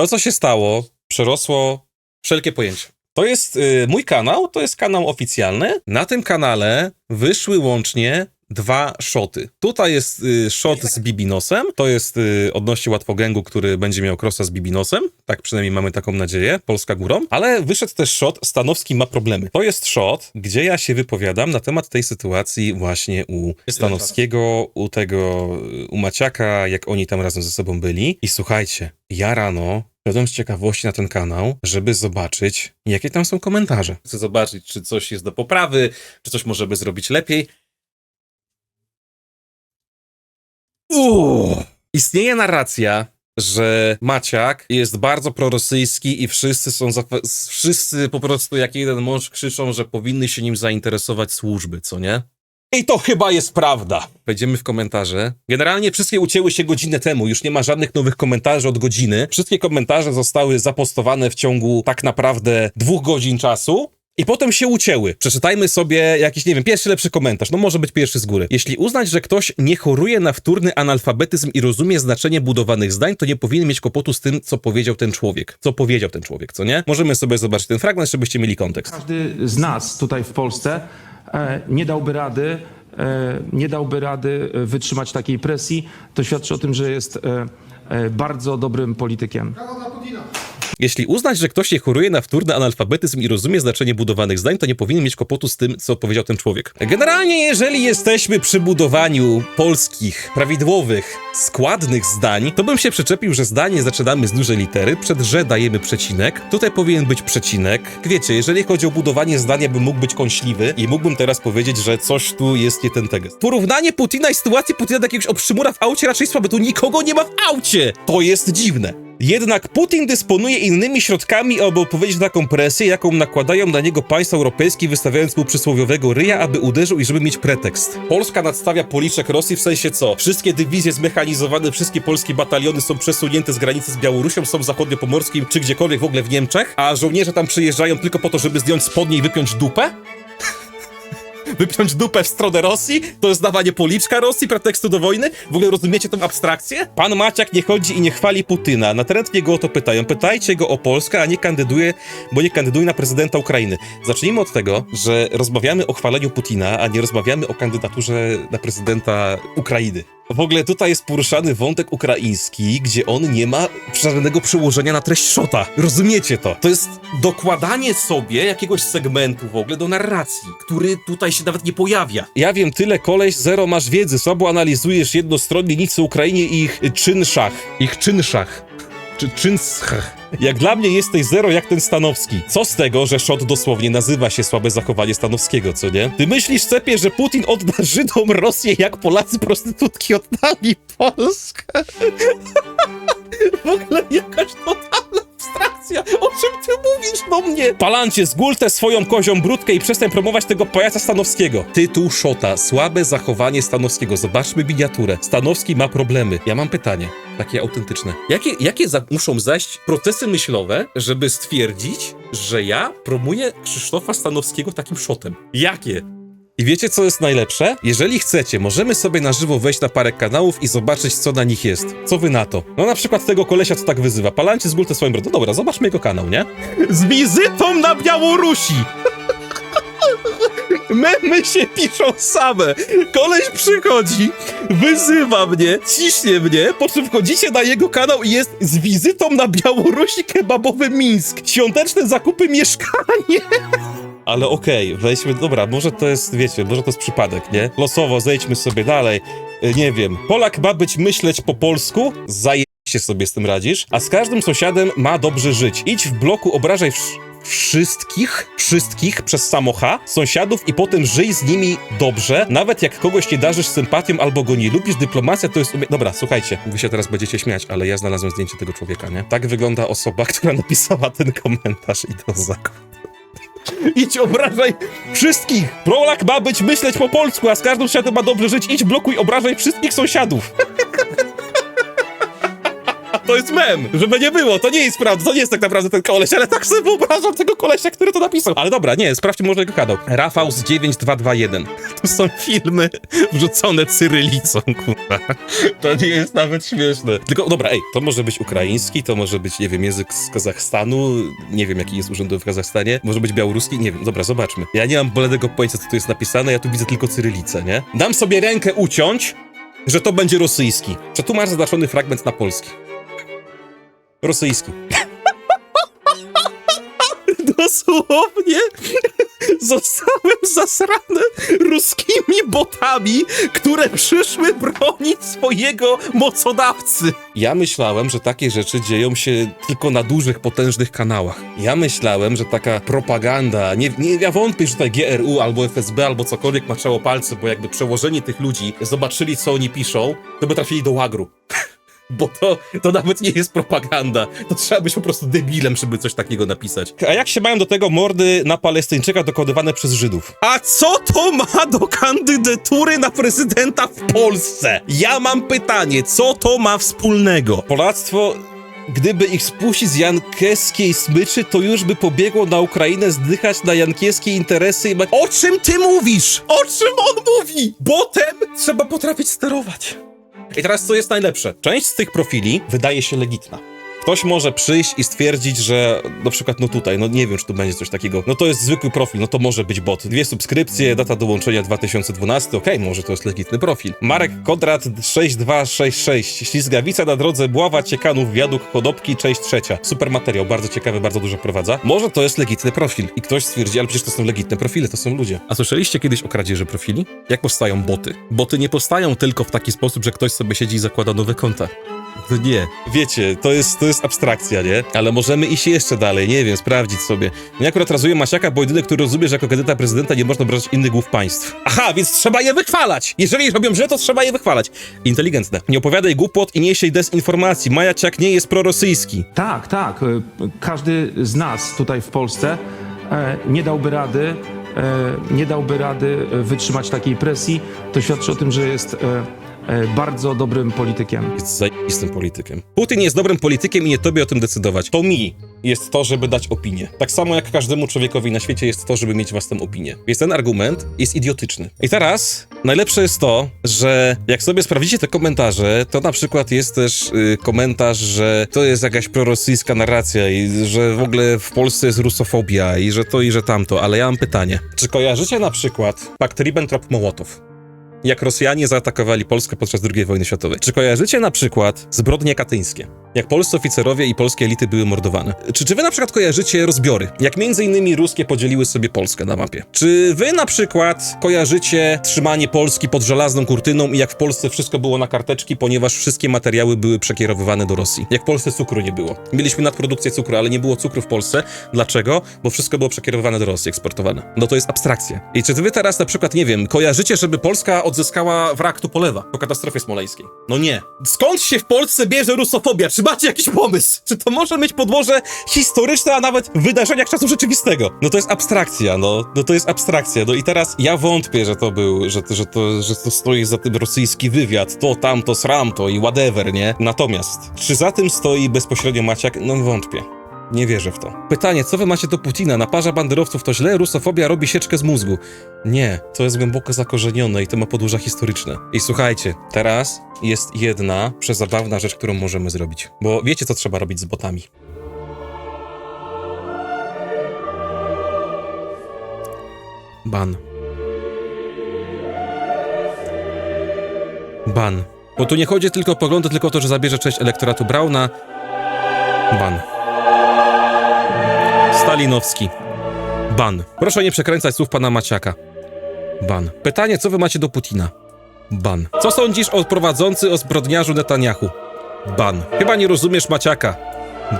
To, co się stało, przerosło wszelkie pojęcia. To jest y, mój kanał, to jest kanał oficjalny. Na tym kanale wyszły łącznie dwa szoty. Tutaj jest y, shot z Bibinosem, to jest y, odnośnie łatwogęgu, który będzie miał crossa z Bibinosem, tak przynajmniej mamy taką nadzieję, Polska górą, ale wyszedł też shot Stanowski ma problemy. To jest shot, gdzie ja się wypowiadam na temat tej sytuacji właśnie u Stanowskiego, u tego, y, u Maciaka, jak oni tam razem ze sobą byli. I słuchajcie, ja rano Wszedłem z ciekawości na ten kanał, żeby zobaczyć, jakie tam są komentarze. Chcę zobaczyć, czy coś jest do poprawy, czy coś możemy zrobić lepiej. Uuu. Istnieje narracja, że Maciak jest bardzo prorosyjski i wszyscy są, za, wszyscy po prostu jak jeden mąż krzyczą, że powinny się nim zainteresować służby, co nie? I to chyba jest prawda. Wejdziemy w komentarze. Generalnie wszystkie ucięły się godzinę temu, już nie ma żadnych nowych komentarzy od godziny. Wszystkie komentarze zostały zapostowane w ciągu tak naprawdę dwóch godzin czasu. I potem się ucięły. Przeczytajmy sobie jakiś, nie wiem, pierwszy lepszy komentarz. No może być pierwszy z góry. Jeśli uznać, że ktoś nie choruje na wtórny analfabetyzm i rozumie znaczenie budowanych zdań, to nie powinien mieć kłopotu z tym, co powiedział ten człowiek. Co powiedział ten człowiek, co nie? Możemy sobie zobaczyć ten fragment, żebyście mieli kontekst. Każdy z nas tutaj w Polsce nie dałby rady, e, nie dałby rady e, wytrzymać takiej presji. To świadczy o tym, że jest e, e, bardzo dobrym politykiem. Jeśli uznać, że ktoś nie choruje na wtórny analfabetyzm i rozumie znaczenie budowanych zdań, to nie powinien mieć kłopotu z tym, co powiedział ten człowiek. Generalnie, jeżeli jesteśmy przy budowaniu polskich, prawidłowych, składnych zdań, to bym się przyczepił, że zdanie zaczynamy z dużej litery, przed że dajemy przecinek, tutaj powinien być przecinek. Wiecie, jeżeli chodzi o budowanie zdania, bym mógł być kąśliwy i mógłbym teraz powiedzieć, że coś tu jest nie ten tekst. Porównanie Putina i sytuacji Putina do jakiegoś obszymura w aucie raczej słabe, tu nikogo nie ma w aucie! To jest dziwne. Jednak Putin dysponuje innymi środkami, aby odpowiedzieć na taką presję, jaką nakładają na niego państwa europejskie, wystawiając mu przysłowiowego ryja, aby uderzył i żeby mieć pretekst. Polska nadstawia policzek Rosji w sensie co? Wszystkie dywizje zmechanizowane, wszystkie polskie bataliony są przesunięte z granicy z Białorusią, są zachodniopomorskim czy gdziekolwiek w ogóle w Niemczech, a żołnierze tam przyjeżdżają tylko po to, żeby zdjąć spodnie i wypiąć dupę? Wypiąć dupę w stronę Rosji? To jest dawanie policzka Rosji, pretekstu do wojny? W ogóle rozumiecie tą abstrakcję? Pan Maciak nie chodzi i nie chwali Putyna. Natrętnie go o to pytają. Pytajcie go o Polskę, a nie kandyduje, bo nie kandyduje na prezydenta Ukrainy. Zacznijmy od tego, że rozmawiamy o chwaleniu Putina, a nie rozmawiamy o kandydaturze na prezydenta Ukrainy. W ogóle tutaj jest poruszany wątek ukraiński, gdzie on nie ma żadnego przełożenia na treść szota. Rozumiecie to? To jest dokładanie sobie jakiegoś segmentu w ogóle do narracji, który tutaj się nawet nie pojawia. Ja wiem tyle, koleś, zero masz wiedzy, słabo analizujesz jednostronnie nic o Ukrainie i ich czynszach. Ich czynszach. Czy czynszach. Jak dla mnie jesteś zero jak ten Stanowski. Co z tego, że Szot dosłownie nazywa się słabe zachowanie Stanowskiego, co nie? Ty myślisz, Cepie, że Putin odda Żydom Rosję, jak Polacy prostytutki oddali Polskę? w ogóle jakaś totalna O czym ty mówisz do mnie? Palancie, zgól tę swoją kozią brudkę i przestań promować tego pajaca Stanowskiego. Tytuł Szota. Słabe zachowanie Stanowskiego. Zobaczmy miniaturę. Stanowski ma problemy. Ja mam pytanie. Takie autentyczne. Jakie, jakie za- muszą zaść procesy myślowe, żeby stwierdzić, że ja promuję Krzysztofa Stanowskiego takim szotem? Jakie? I wiecie, co jest najlepsze? Jeżeli chcecie, możemy sobie na żywo wejść na parę kanałów i zobaczyć, co na nich jest. Co wy na to? No na przykład tego kolesia, co tak wyzywa. Palancie z tę swoją brodą. Dobra, zobaczmy jego kanał, nie? Z wizytą na Białorusi! Memy się piszą same. Koleś przychodzi, wyzywa mnie, ciśnie mnie, po czym wchodzicie na jego kanał i jest z wizytą na Białorusi kebabowy Mińsk. Świąteczne zakupy mieszkanie. Ale okej, weźmy, dobra, może to jest, wiecie, może to jest przypadek, nie? Losowo, zejdźmy sobie dalej. Y, Nie wiem, Polak ma być myśleć po polsku? Zaje się sobie z tym radzisz, a z każdym sąsiadem ma dobrze żyć. Idź w bloku, obrażaj wsz- wszystkich, wszystkich przez samocha, sąsiadów i potem żyj z nimi dobrze, nawet jak kogoś nie darzysz sympatią albo go nie lubisz, dyplomacja to jest. Dobra, słuchajcie, wy się teraz będziecie śmiać, ale ja znalazłem zdjęcie tego człowieka, nie? Tak wygląda osoba, która napisała ten komentarz i to zakon. Idź obrażaj wszystkich! Polak ma być myśleć po polsku, a z każdym sąsiadem ma dobrze żyć. Idź blokuj, obrażaj wszystkich sąsiadów. To jest mem, żeby nie było, to nie jest prawda, to nie jest tak naprawdę ten koleś, ale tak sobie wyobrażam tego kolesia, który to napisał. Ale dobra, nie, sprawdźmy może jego kanał. Rafał z 9221. To są filmy wrzucone cyrylicą, kurwa. To nie jest nawet śmieszne. Tylko, dobra, ej, to może być ukraiński, to może być, nie wiem, język z Kazachstanu, nie wiem, jaki jest urzędowy w Kazachstanie, może być białoruski, nie wiem, dobra, zobaczmy. Ja nie mam bladego pojęcia, co tu jest napisane, ja tu widzę tylko cyrylicę, nie? Dam sobie rękę uciąć, że to będzie rosyjski. Masz zaznaczony fragment na polski. Rosyjski. Dosłownie zostałem zasrany ruskimi botami, które przyszły bronić swojego mocodawcy. Ja myślałem, że takie rzeczy dzieją się tylko na dużych, potężnych kanałach. Ja myślałem, że taka propaganda, nie, nie ja wątpię, że tutaj GRU albo FSB albo cokolwiek maczało palce, bo jakby przełożeni tych ludzi zobaczyli, co oni piszą, to by trafili do łagru. Bo to, to nawet nie jest propaganda. To trzeba być po prostu debilem, żeby coś takiego napisać. A jak się mają do tego mordy na Palestyńczyka dokonywane przez Żydów? A co to ma do kandydatury na prezydenta w Polsce? Ja mam pytanie, co to ma wspólnego? Polactwo Gdyby ich spuścić z jankieskiej smyczy, to już by pobiegło na Ukrainę zdychać na jankieskie interesy i ma... O czym ty mówisz? O czym on mówi? Botem trzeba potrafić sterować. I teraz co jest najlepsze? Część z tych profili wydaje się legitna. Ktoś może przyjść i stwierdzić, że na przykład, no tutaj, no nie wiem, czy tu będzie coś takiego. No to jest zwykły profil, no to może być bot. Dwie subskrypcje, data dołączenia 2012, okej, może to jest legitny profil. Marek Kodrat 6266, Ślizgawica na drodze Bława, Ciekanów, Wiaduk, Chodopki, część trzecia. Super materiał, bardzo ciekawy, bardzo dużo prowadza. Może to jest legitny profil i ktoś stwierdzi, ale przecież to są legitne profile, to są ludzie. A słyszeliście kiedyś o kradzieży profili? Jak powstają boty? Boty nie powstają tylko w taki sposób, że ktoś sobie siedzi i zakłada nowe konta. To nie. Wiecie, to jest, to jest abstrakcja, nie? Ale możemy iść jeszcze dalej, nie wiem, sprawdzić sobie. Ja akurat razuję Masiaka, bo jedyny, który rozumie, że jako kandydata prezydenta nie można brać innych głów państw. Aha, więc trzeba je wychwalać! Jeżeli robią źle, to trzeba je wychwalać. Inteligentne. Nie opowiadaj głupot i nie dezinformacji. Majaciak nie jest prorosyjski. Tak, tak. e, Każdy z nas tutaj w Polsce e, nie dałby rady, e, nie dałby rady wytrzymać takiej presji. To świadczy o tym, że jest bardzo dobrym politykiem. Jest zajebistym politykiem. Putin jest dobrym politykiem i nie tobie o tym decydować. To mi jest to, żeby dać opinię. Tak samo jak każdemu człowiekowi na świecie jest to, żeby mieć własną opinię. Więc ten argument jest idiotyczny. I teraz najlepsze jest to, że jak sobie sprawdzicie te komentarze, to na przykład jest też y, komentarz, że to jest jakaś prorosyjska narracja i że w ogóle w Polsce jest rusofobia i że to i że tamto. Ale ja mam pytanie. Czy kojarzycie na przykład pakt Ribbentrop-Mołotow? Jak Rosjanie zaatakowali Polskę podczas II wojny światowej. Czy kojarzycie na przykład zbrodnie katyńskie? Jak polscy oficerowie i polskie elity były mordowane. Czy, czy wy na przykład kojarzycie rozbiory? Jak między innymi ruskie podzieliły sobie Polskę na mapie? Czy wy na przykład kojarzycie trzymanie Polski pod żelazną kurtyną i jak w Polsce wszystko było na karteczki, ponieważ wszystkie materiały były przekierowywane do Rosji? Jak w Polsce cukru nie było. Mieliśmy nadprodukcję cukru, ale nie było cukru w Polsce. Dlaczego? Bo wszystko było przekierowywane do Rosji, eksportowane. No to jest abstrakcja. I czy wy teraz na przykład, nie wiem, kojarzycie, żeby Polska odzyskała wrak Tupolewa po katastrofie smoleńskiej? No nie. Skąd się w Polsce bierze rusofobia? Czy macie jakiś pomysł? Czy to może mieć podłoże historyczne, a nawet w wydarzeniach czasu rzeczywistego? No to jest abstrakcja, no. No to jest abstrakcja. No i teraz ja wątpię, że to był, że że to, że to stoi za tym rosyjski wywiad, to, tamto, sramto i whatever, nie? Natomiast, czy za tym stoi bezpośrednio Maciak? No wątpię. Nie wierzę w to. Pytanie, co wy macie do Putina? Naparza banderowców to źle? Rusofobia robi sieczkę z mózgu. Nie, to jest głęboko zakorzenione i to ma podłoża historyczne. I słuchajcie, teraz jest jedna przezabawna rzecz, którą możemy zrobić. Bo wiecie, co trzeba robić z botami. Ban. Ban. Bo tu nie chodzi tylko o poglądy, tylko o to, że zabierze część elektoratu Brauna. Ban. Stalinowski. Ban. Proszę nie przekręcać słów pana Maciaka. Ban. Pytanie, co wy macie do Putina? Ban. Co sądzisz o prowadzący o zbrodniarzu Netanyahu? Ban. Chyba nie rozumiesz Maciaka.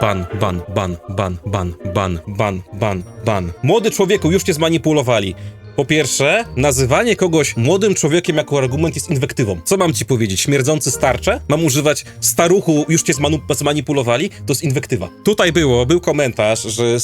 Ban, ban, ban, ban, ban, ban, ban, ban, ban. Młody człowieku, już cię zmanipulowali. Po pierwsze, nazywanie kogoś młodym człowiekiem jako argument jest inwektywą. Co mam ci powiedzieć? Śmierdzący starcze? Mam używać staruchu, już cię zmanipulowali? To jest inwektywa. Tutaj było, był komentarz, że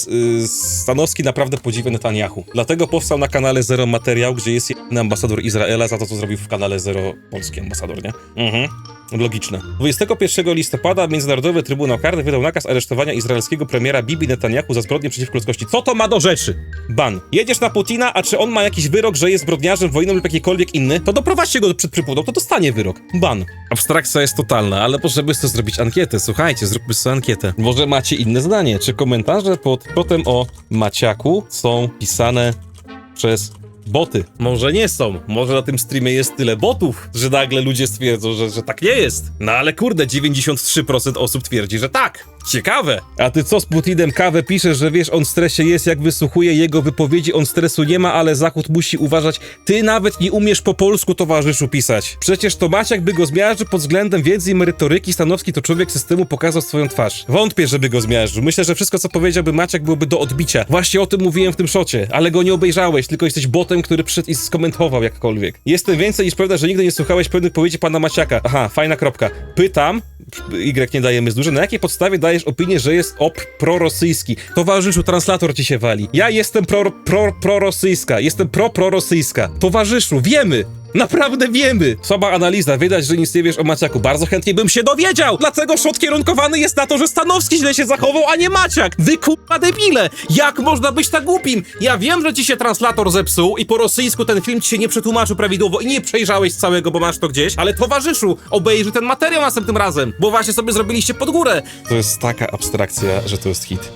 y, Stanowski naprawdę podziwia Netanyahu. Dlatego powstał na kanale Zero materiał, gdzie jest jeden ambasador Izraela za to, co zrobił w kanale Zero polski ambasador, nie? Mhm. Logiczne. 21 listopada Międzynarodowy Trybunał Karny wydał nakaz aresztowania izraelskiego premiera Bibi Netanyahu za zbrodnie przeciwko ludzkości. Co to ma do rzeczy? Ban. Jedziesz na Putina, a czy on ma jakiś wyrok, że jest zbrodniarzem wojennym lub jakikolwiek inny, to doprowadźcie go przed Trybunał, to dostanie wyrok. Ban. Abstrakcja jest totalna, ale potrzeby to zrobić ankietę. Słuchajcie, zróbmy sobie ankietę. Może macie inne zdanie? Czy komentarze pod potem o Maciaku są pisane przez boty. Może nie są. Może na tym streamie jest tyle botów, że nagle ludzie stwierdzą, że, że tak nie jest. No ale kurde, 93% osób twierdzi, że tak. Ciekawe. A ty co z Putinem kawę piszesz, że wiesz, on w stresie jest, jak wysłuchuje jego wypowiedzi, on stresu nie ma, ale Zachód musi uważać. Ty nawet nie umiesz po polsku towarzyszu pisać. Przecież to Maciak by go zmiażdżył pod względem wiedzy i merytoryki. Stanowski to człowiek systemu pokazał swoją twarz. Wątpię, żeby go zmiażdżył. Myślę, że wszystko, co powiedziałby Maciak, byłoby do odbicia. Właśnie o tym mówiłem w tym szocie, ale go nie obejrzałeś, tylko jesteś botem, który przyszedł i skomentował jakkolwiek. Jestem więcej niż pewna, że nigdy nie słuchałeś pewnych powiedzi pana Maciaka. Aha, fajna kropka. Pytam, Y nie dajemy z duży, na jakiej podstawie dajesz opinię, że jest op prorosyjski? Towarzyszu, translator ci się wali. Ja jestem pro, pro, prorosyjska, jestem pro prorosyjska. Towarzyszu, wiemy! Naprawdę wiemy! Słaba analiza, widać, że nic nie wiesz o Maciaku. Bardzo chętnie bym się dowiedział! Dlaczego szot kierunkowany jest na to, że Stanowski źle się zachował, a nie Maciak? Wy kurwa debile! Jak można być tak głupim? Ja wiem, że ci się translator zepsuł i po rosyjsku ten film ci się nie przetłumaczył prawidłowo i nie przejrzałeś całego, bo masz to gdzieś, ale towarzyszu, obejrzyj ten materiał następnym razem, bo właśnie sobie zrobiliście pod górę. To jest taka abstrakcja, że to jest hit.